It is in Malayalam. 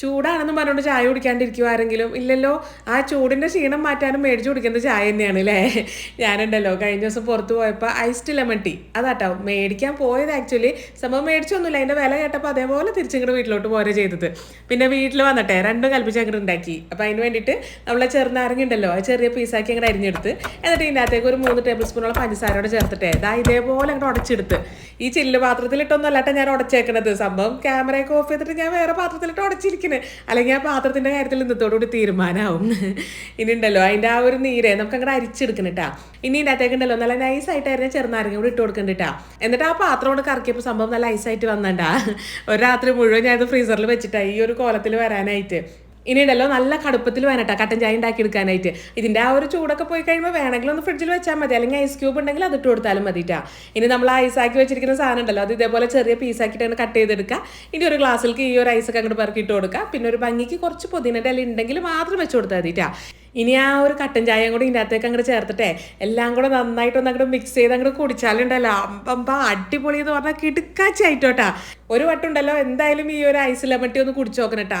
ചൂടാണെന്ന് പറഞ്ഞുകൊണ്ട് ചായ കുടിക്കാണ്ടിരിക്കുമോ ആരെങ്കിലും ഇല്ലല്ലോ. ആ ചൂടിന്റെ ക്ഷീണം മാറ്റാനും മേടിച്ചു കുടിക്കുന്നത് ചായ തന്നെയാണ് അല്ലേ ഞാനുണ്ടല്ലോ കഴിഞ്ഞ ദിവസം പുറത്ത് പോയപ്പോൾ ഐസ്ഡ് ലെമൺ ടീ അതാട്ടോ മേടിക്കാൻ പോയത് ആക്ച്വലി സംഭവം മേടിച്ചൊന്നുമില്ല അതിന്റെ വില കേട്ടപ്പോൾ അതേപോലെ തിരിച്ചിങ്ങോട്ട് വീട്ടിലോട്ട് പോരെ ചെയ്തത്. പിന്നെ വീട്ടിൽ വന്നിട്ടെ രണ്ടും കൽപ്പിച്ച് അങ്ങോട്ട് ഉണ്ടാക്കി അപ്പോൾ അതിന് വേണ്ടിയിട്ട് നമ്മളെ ചെറുനാരങ്ങുണ്ടല്ലോ ആ ചെറിയ പീസാക്കി അങ്ങോട്ട് അരിഞ്ഞെടുത്ത്. എന്നിട്ട് ഇതിന്റെ അകത്തേക്ക് ഒരു മൂന്ന് ടേബിൾ സ്പൂണോളം പഞ്ചസാരയോടെ ചേർത്തിട്ടേ ഇതാ ഇതേപോലെ അങ്ങോട്ട് ഉടച്ചെടുത്ത്. ഈ ചില്ല് പാത്രത്തിലിട്ടൊന്നും അല്ലാട്ടെ ഞാൻ ഉടച്ചേക്കണത്. സംഭവം ക്യാമറയൊക്കെ ഓഫ് ചെയ്തിട്ട് ഞാൻ വേറെ പാത്രത്തിലിട്ട് ഉടച്ചിരിക്കുന്നത് അല്ലെങ്കിൽ ആ പാത്രത്തിന്റെ കാര്യത്തിൽ ഇന്നത്തോടുകൂടി തീരുമാനമാവും ഇനി ഉണ്ടല്ലോ അതിന്റെ ആ ഒരു നീരെ നമുക്ക് അങ്ങോട്ട് അരിച്ചെടുക്കണം കേട്ടാ ഇനി ഇതിന്റെ അകത്തേക്ക് ഉണ്ടല്ലോ നല്ല നൈസായിട്ടായിരുന്നു ചെറുനാരങ്ങ കൂടി ഇട്ട് കൊടുക്കണ്ടിട്ടാ എന്നിട്ട് ആ പാത്രം കൊണ്ട് കറക്കിയപ്പോൾ സംഭവം നല്ല ഐസായിട്ട് വന്നണ്ട. ഒരു രാത്രി മുഴുവൻ ഞാനത് ഫ്രീസറിൽ വെച്ചിട്ടാ ഈ ഒരു കോലത്തിൽ വരാനായിട്ട്. ഇനി ഉണ്ടല്ലോ നല്ല കടുപ്പത്തിൽ വേണട്ടാ കട്ടൻ ചായ ഉണ്ടാക്കി എടുക്കാനായിട്ട്. ഇതിന്റെ ആ ഒരു ചൂടൊക്കെ പോയി കഴിയുമ്പോൾ വേണമെങ്കിൽ ഒന്ന് ഫ്രിഡ്ജിൽ വെച്ചാൽ മതി. അല്ലെങ്കിൽ ഐസ് ക്യൂബ് ഉണ്ടെങ്കിൽ അത് ഇട്ട് കൊടുത്താലും മതിട്ടാ. ഇനി നമ്മൾ ഐസാക്കി വെച്ചിരിക്കുന്ന സാധനം ഉണ്ടല്ലോ അത് ഇതേപോലെ ചെറിയ പീസാക്കിയിട്ട് അങ്ങനെ കട്ട് ചെയ്തെടുക്കുക ഇനി ഒരു ഗ്ലാസ്സിലേക്ക് ഈ ഒരു ഐസൊക്കെ അങ്ങോട്ട് പെറുക്കി ഇട്ട് കൊടുക്കുക പിന്നെ ഒരു ഭംഗിക്ക് കുറച്ച് പുതിനയുടെ ഉണ്ടെങ്കിൽ മാത്രം വെച്ച് കൊടുത്താൽ മതിട്ടാ. ഇനി ആ ഒരു കട്ടൻ ചായയും കൂടി ഇതിന്റെ അകത്തേക്ക് അങ്ങോട്ട് ചേർത്തിട്ടെ എല്ലാം കൂടെ നന്നായിട്ട് ഒന്ന് അങ്ങോട്ട് മിക്സ് ചെയ്ത് അങ്ങോട്ട് കുടിച്ചാലുണ്ടല്ലോ അമ്പമ്പ അടിപൊളി എന്ന് പറഞ്ഞാൽ കിടുക്കാച്ചായിട്ടോട്ടാ ഒരു വട്ടം ഉണ്ടല്ലോ എന്തായാലും ഈ ഒരു ഐസ് ലെമട്ടി ഒന്ന് കുടിച്ചു നോക്കണം കേട്ടാ